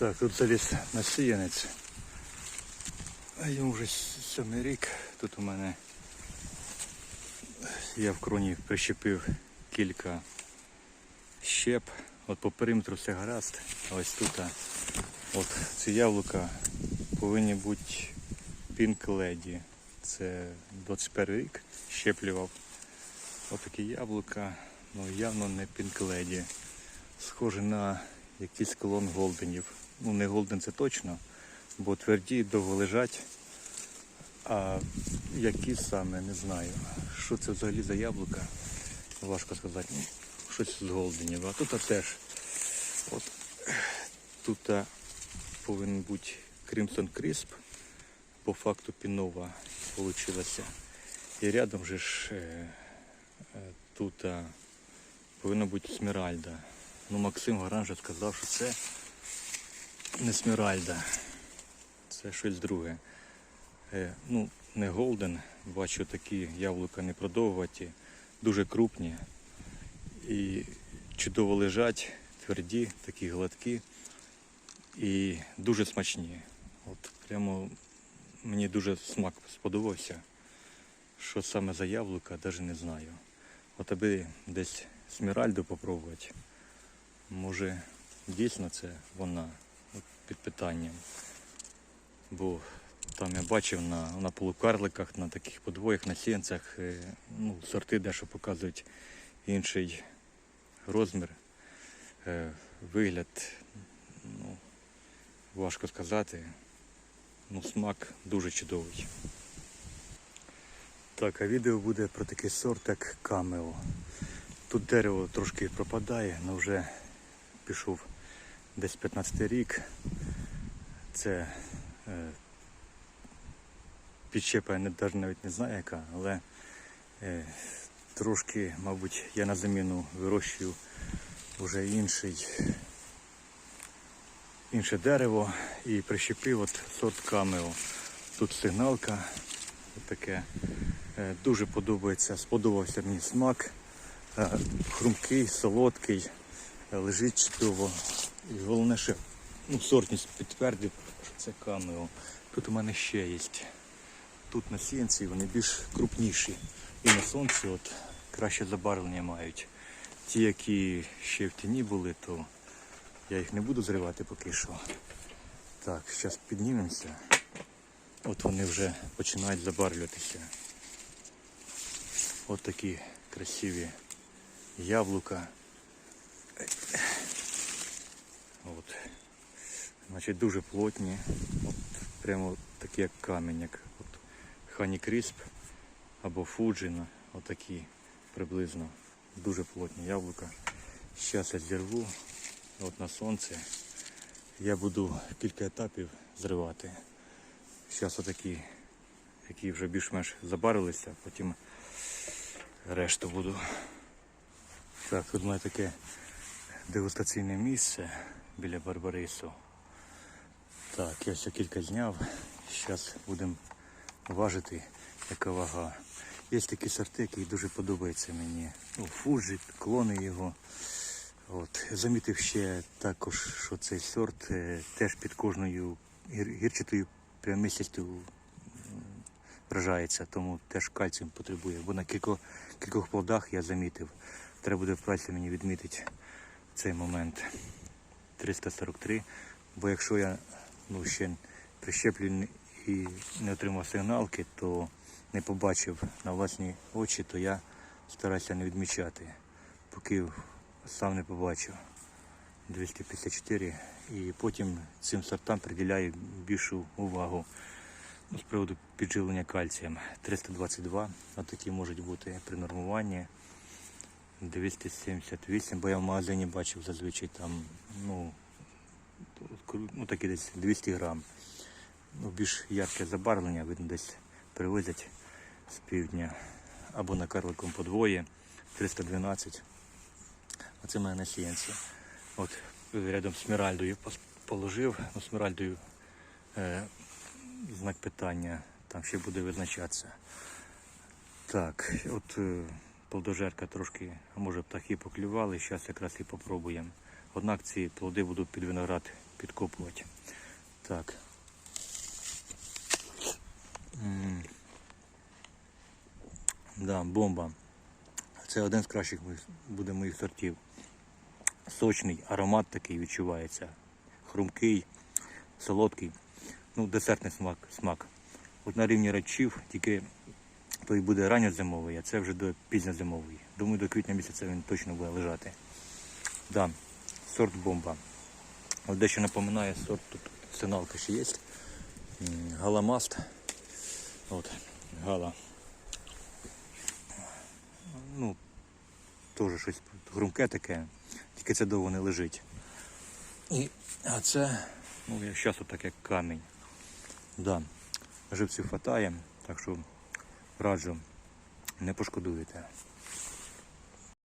Так, тут заліз насіянець. Йому вже сьомий рік. Тут у мене я в кроні прищепив кілька щеп. От по периметру все гаразд. Ось тут от ці яблука повинні бути Pink Lady. Це 21 рік щеплював. Отакі яблука, ну явно не Pink Lady. Схоже на якийсь клон голденів. Ну не голден це точно, бо тверді довго лежать. А які саме, не знаю. Що це взагалі за яблука? Важко сказати. Ну, щось з голденів. А тут теж. От, тут повинен бути Crimson Crisp. По факту пінова получилася. І рядом же ж е, е, тут повинна бути Сміральда. Ну, Максим Гаран же сказав, що це не Сміральда. Це щось друге. Е, ну, не голден. Бачу такі яблука непродовгуваті, дуже крупні і чудово лежать, тверді, такі гладкі і дуже смачні. От прямо мені дуже смак сподобався. Що саме за яблука, навіть не знаю. От аби десь сміральду попробувати. Може дійсно це вона під питанням. Бо там я бачив на, на полукарликах, на таких подвоях, на сінцях, е, ну, сорти дещо показують інший розмір, е, вигляд, ну, важко сказати. Ну, смак дуже чудовий. Так, а відео буде про такий сорт, як камео. Тут дерево трошки пропадає, але вже пішов десь 15 рік. Це е, підщепа я навіть навіть не знаю яка, але е, трошки, мабуть, я на заміну вирощую вже інший, інше дерево і прищепив от сорт камео. Тут сигналка таке. Е, Дуже подобається, сподобався мені смак. Е, Хрумкий, солодкий, лежить чудово. І головне, що ну, сортність підтвердив, що це камео. Тут у мене ще є. Тут на сіянці вони більш крупніші. І на сонці от краще забарвлення мають. Ті, які ще в тіні були, то я їх не буду зривати поки що. Так, зараз піднімемося. От вони вже починають забарвлюватися. От такі красиві яблука. От. Значить, дуже плотні. От, прямо такі як камінь, як от Хані Крісп або Фуджіна. Отакі приблизно. Дуже плотні яблука. Зараз я зірву от на сонце. Я буду кілька етапів зривати. Зараз отакі, які вже більш-менш забарвилися, потім решту буду. Так, тут мене таке дегустаційне місце біля Барбарису. Так, я ще кілька зняв. Зараз будемо важити, яка вага. Є такі сорти, які дуже подобаються мені. Ну, Фуджі, клони його. От. Замітив ще також, що цей сорт е, теж під кожною гір- гірчатою прямистістю вражається, тому теж кальцієм потребує. Бо на кількох, кількох плодах я замітив. Треба буде в праці мені відмітити цей момент. 343. Бо якщо я ну, ще прищеплю і не отримав сигналки, то не побачив на власні очі, то я стараюся не відмічати, поки сам не побачив. 254 і потім цим сортам приділяю більшу увагу з приводу підживлення кальцієм. 322, отакі можуть бути при нормуванні. 278, бо я в магазині бачив зазвичай там, ну, ну такі десь 200 грам. Ну, більш ярке забарвлення, видно, десь привозять з півдня. Або на карликом подвоє, 312. Оце в мене на сіянці. От рядом з Сміральдою положив, ну, Сміральдою е, знак питання, там ще буде визначатися. Так, от е, плодожерка трошки, може птахи поклювали, зараз якраз і попробуємо. Однак ці плоди будуть під виноград підкопувати. Так. Да, бомба. Це один з кращих буде моїх сортів. Сочний, аромат такий відчувається. Хрумкий, солодкий. Ну, десертний смак. смак. От на рівні речів, тільки той буде ранньозимовий, а це вже до пізньозимовий. Думаю, до квітня місяця він точно буде лежати. Да, сорт бомба. От дещо напоминає сорт тут сигналка ще є. Галамаст. От, гала. Ну, теж щось хрумке таке, тільки це довго не лежить. І, а це, ну, зараз отак як камінь. Да, живців хватає, так що раджу, не пошкодуєте.